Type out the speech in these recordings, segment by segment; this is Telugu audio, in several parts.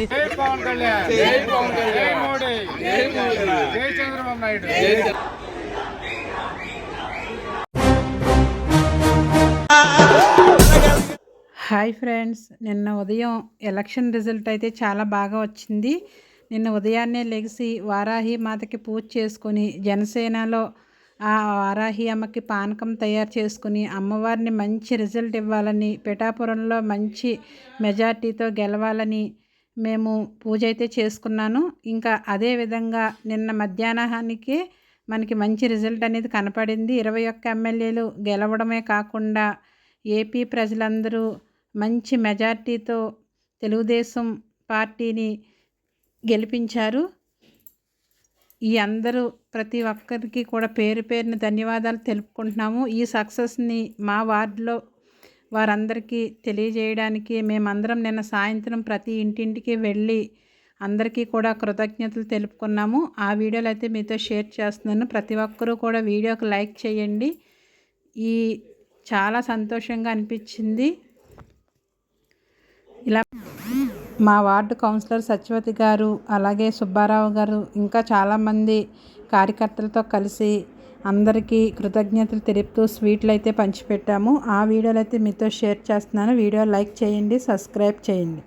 జై పవన్ కళ్యాణ్. జై పవన్ కళ్యాణ్. జై మోడీ. జై మోడీ. జై చంద్రబాబు నాయుడు. హాయ్ ఫ్రెండ్స్ నిన్న ఉదయం ఎలక్షన్ రిజల్ట్ అయితే చాలా బాగా వచ్చింది. నిన్న ఉదయాన్నే లెగిసి వారాహి మాతకి పూజ చేసుకొని జనసేనలో ఆ వారాహి అమ్మకి పానకం తయారు చేసుకుని అమ్మవారిని మంచి రిజల్ట్ ఇవ్వాలని పిఠాపురంలో మంచి మెజార్టీతో గెలవాలని మేము పూజ అయితే చేసుకున్నాను. ఇంకా అదే విధంగా నిన్న మధ్యాహ్నానికి మనకి మంచి రిజల్ట్ అనేది కనపడింది. ఇరవై ఒక్క ఎమ్మెల్యేలు గెలవడమే కాకుండా ఏపీ ప్రజలందరూ మంచి మెజార్టీతో తెలుగుదేశం పార్టీని గెలిపించారు. ఈ అందరూ ప్రతి ఒక్కరికి కూడా పేరు పేరున ధన్యవాదాలు తెలుపుకుంటున్నాము. ఈ సక్సెస్ని మా వార్డులో వారందరికీ తెలియజేయడానికి మేమందరం నిన్న సాయంత్రం ప్రతి ఇంటింటికి వెళ్ళి అందరికీ కూడా కృతజ్ఞతలు తెలుపుకున్నాము. ఆ వీడియోలు అయితే మీతో షేర్ చేస్తున్నాను. ప్రతి ఒక్కరూ కూడా వీడియోకి లైక్ చేయండి. ఈ చాలా సంతోషంగా అనిపించింది. ఇలా మా వార్డు కౌన్సిలర్ సత్యవతి గారు అలాగే సుబ్బారావు గారు ఇంకా చాలామంది కార్యకర్తలతో కలిసి అందరికీ కృతజ్ఞతలు తెలుపుతూ స్వీట్లు అయితే పంచిపెట్టాము. ఆ వీడియోలు అయితే మీతో షేర్ చేస్తున్నాను. వీడియో లైక్ చేయండి సబ్స్క్రైబ్ చేయండి.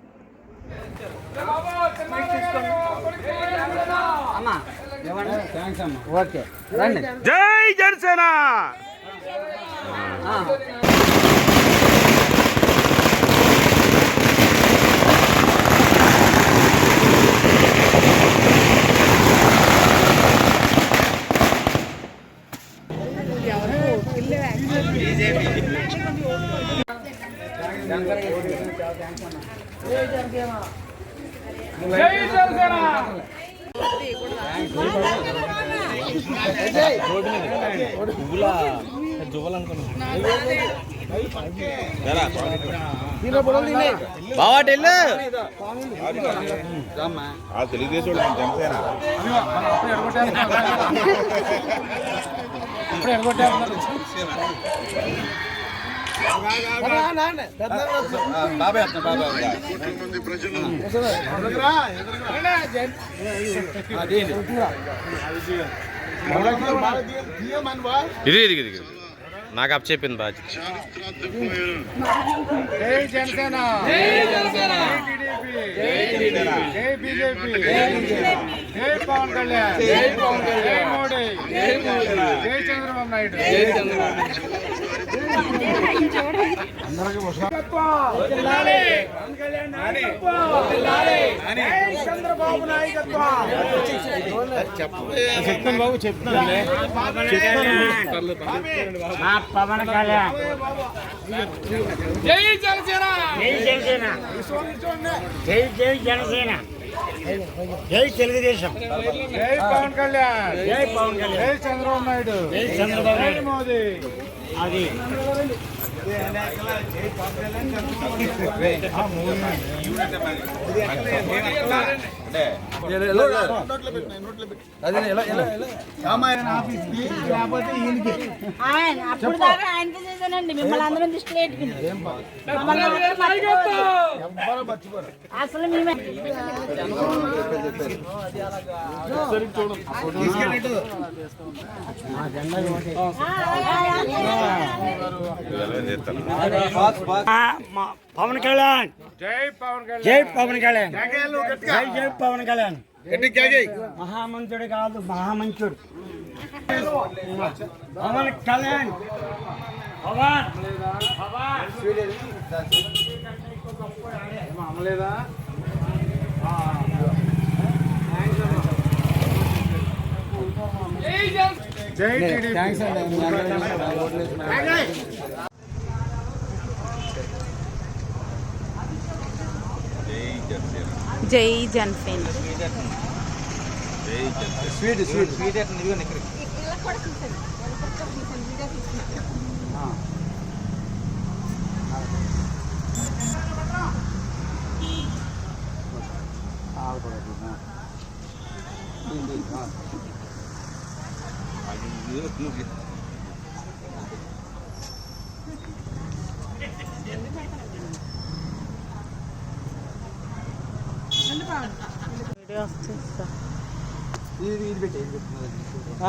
ఓకే రండి. జై జనసేన! జై తెలుగుదేశం వాళ్ళు ఎడగొట్టారు బాబాయ్ ఇది ఇది ఇది నాకు అప్ చెప్పింది బాధ్యత జై జనసేన. జై జనసేన. జై టీడీపీ. జై బీజేపీ. జై పవన్ కళ్యాణ్. జై పవన్ కళ్యాణ్. జై మోడీ. జై మోడీ. జై చంద్రబాబు నాయుడు. జై చంద్రబాబు చంద్రబాబు నాయకత్వం చెప్తాను బాబు చెప్తాను పవన్ కళ్యాణ్ జై జనసేన జై జనసేన. జై జై జనసేన. జై తెలుగుదేశం జై పవన్ కళ్యాణ్. జై పవన్ కళ్యాణ్. జై చంద్రబాబు నాయుడు. జై చంద్రబాబు నాయుడు. మోదీ. అది. అప్పుడు దాకా ఆయనకి చేశానండి. మిమ్మల్ని అందరం మర్చిపోరు. అసలు మేమే. పవన్ కళ్యాణ్. జై పవన్ కళ్యాణ్. జై పవన్ కళ్యాణ్. జై జై పవన్ కళ్యాణ్. మహామంతుడు కాదు మహామంతుడు పవన్ కళ్యాణ్. పవన్. పవన్. అమ్మలేదా థ్యాంక్స్ అండి జై జన్ఫిన్. Sweet sweet sweet. ఆల్పడ Yok mu?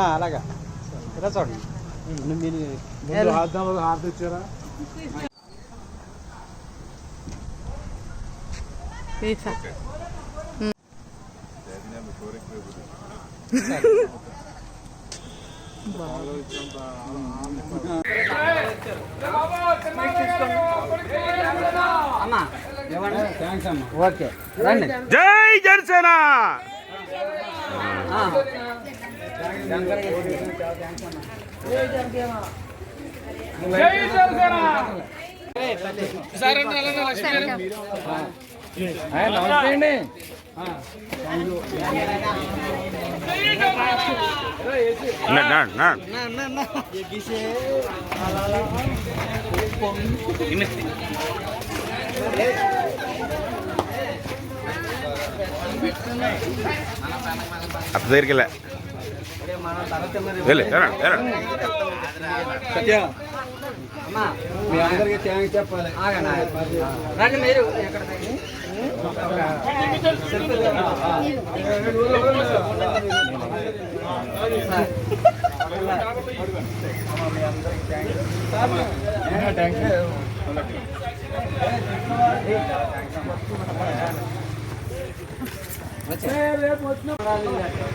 అలాగా ఇలా చూడండి మీరు హార్దాం హార్ది ఇచ్చారా పీసా ఓకే రండి జై జనసేన! నమస్తే అండి. అత్త దగ్గరికి వెళ్ళా. సత్య అమ్మా మీ అందరికీ థ్యాంక్స్ చెప్పాలి. రండి మీరు ఎక్కడ? మనం ఎక్కడికి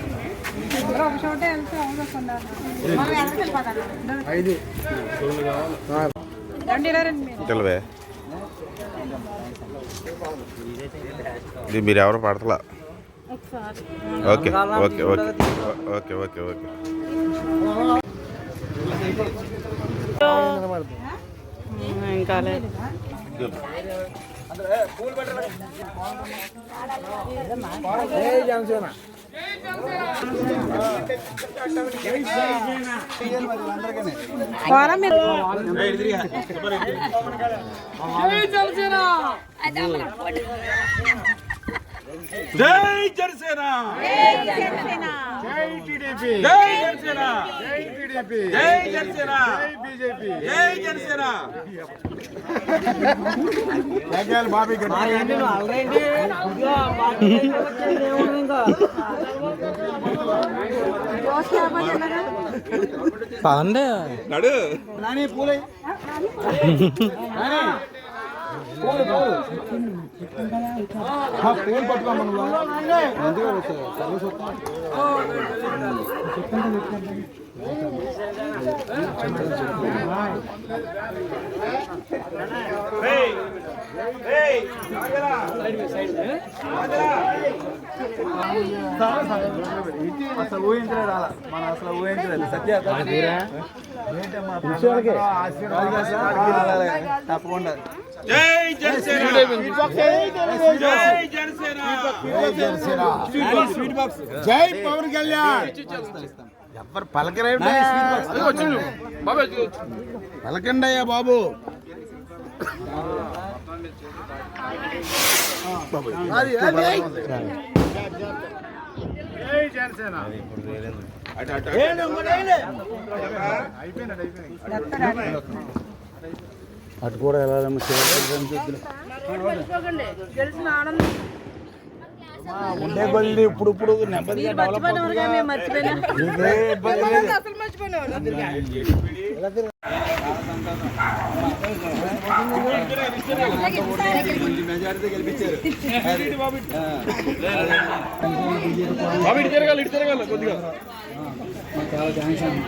తెలివే ఇది మీరు ఎవరు పడతలా okay okay okay okay okay okay ఇంకా లేదు పోరా మీరు జై జనసేన! జై టీడీపీ. జై జనసేన! జై టీడీపీ. జై జనసేన! జై బీజేపీ. జై జనసేన! బాబీ పదండి నడు. నాని పూలే. పూలు పట్టుకోమన్నా. అసలు ఊహించలేదు అలా మనం అసలు ఊహించలేదు సత్య తప్పకుండా జై జనసేన జై జనసేన జై పవన్ కళ్యాణ్ ఎవరు పలకరేమిటి పలకండి అయ్యా బాబు అది, అటు కూడా వెళ్ళాలమ్మ గెలిచిన ఆనందం. ఉండే బల్లి ఇప్పుడు ఇప్పుడు నెమ్మదిగా డెవలప్ మేము మర్చిపోయినా ఇదే ఇబ్బంది లేదు అసలు మర్చిపోయినా మెజారిటీ గెలిపించారు చాలా థ్యాంక్స్ అమ్మా